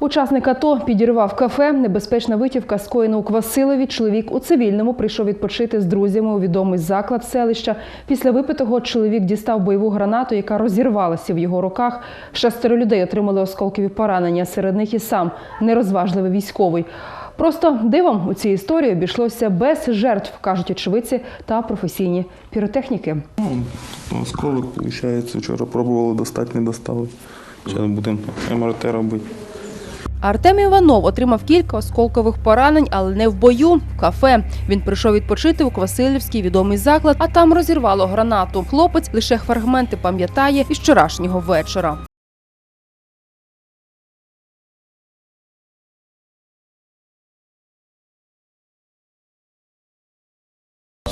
Учасник АТО підірвав кафе. Небезпечна витівка скоєна у Квасилові. Чоловік у цивільному прийшов відпочити з друзями у відомий заклад селища. Після випитого чоловік дістав бойову гранату, яка розірвалася в його руках. Шестеро людей отримали осколкові поранення. Серед них і сам нерозважливий військовий. Просто дивом у цій історії обійшлося без жертв, кажуть очевидці та професійні піротехніки. Ну, осколок, виходить, вчора пробували достати, не достали. Зараз будемо МРТ робити. Артем Іванов отримав кілька осколкових поранень, але не в бою, в кафе. Він прийшов відпочити у Квасилівський відомий заклад, а там розірвало гранату. Хлопець лише фрагменти пам'ятає із вчорашнього вечора.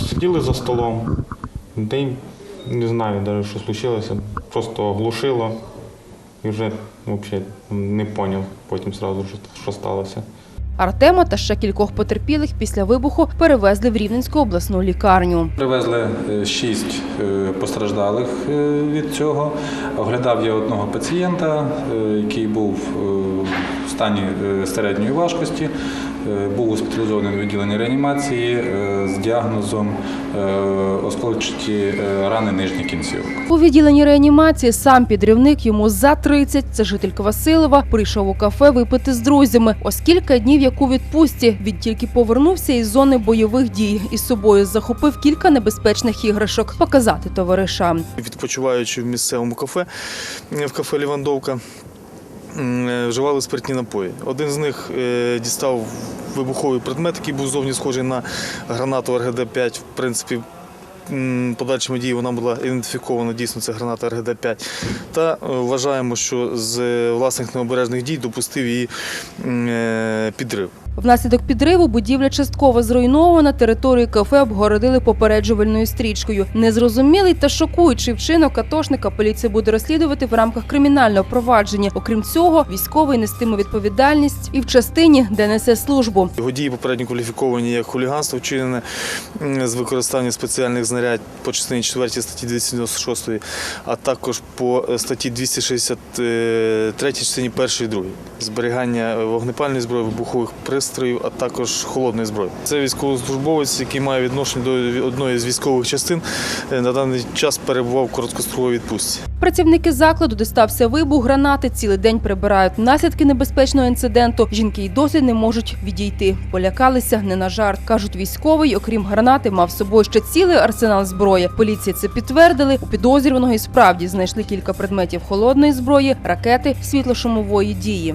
Сиділи за столом. День не знаю навіть, що случилося. Просто оглушило і вже взагалі не зрозумів потім одразу, що, сталося. Артема та ще кількох потерпілих після вибуху перевезли в Рівненську обласну лікарню. Привезли е, шість е, постраждалих е, від цього. Оглядав я одного пацієнта, який був стані е, середньої важкості. Е, Був госпіталізований в відділенні реанімації е, з діагнозом осколчаті рани нижніх кінцівок. У відділенні реанімації сам підрівник йому за 30, це житель Квасилова, прийшов у кафе випити з друзями. Ось кілька днів як у відпустці. Він тільки повернувся із зони бойових дій. Із собою захопив кілька небезпечних іграшок показати товаришам. відпочиваючи в місцевому кафе, в кафе Лівандовка, вживали спиртні напої. Один з них е, дістав вибуховий предмет, який був зовні схожий на гранату РГД-5. В принципі, подальшими діями вона була ідентифікована, дійсно це граната РГД-5. Та е, вважаємо, що з власних необережних дій допустив її е, підрив. Внаслідок підриву будівля частково зруйнована. Територію кафе обгородили попереджувальною стрічкою. Незрозумілий та шокуючий вчинок атошника поліція буде розслідувати в рамках кримінального провадження. Окрім цього, військовий нестиме відповідальність і в частині, де несе службу. Його дії попередньо кваліфіковані як хуліганство, вчинене з використанням спеціальних знарядь по частині 4 статті 296, а також по е, статті 263 частині 1 і 2. Зберігання е, вогнепальної зброї, вибухових пристроїв, а також холодної зброї. Це військовослужбовець, який має відношення до одної з військових частин, е, на даний час перебував в короткостроковій відпустці. Працівники закладу, де стався вибух гранати, цілий день прибирають наслідки небезпечного інциденту. Жінки й досі не можуть відійти. Полякалися не на жарт. кажуть, військовий, окрім гранати, мав з собою ще цілий арсенал зброї. Поліція це підтвердили. У підозрюваного і справді знайшли кілька предметів холодної зброї, ракети світлошумової дії.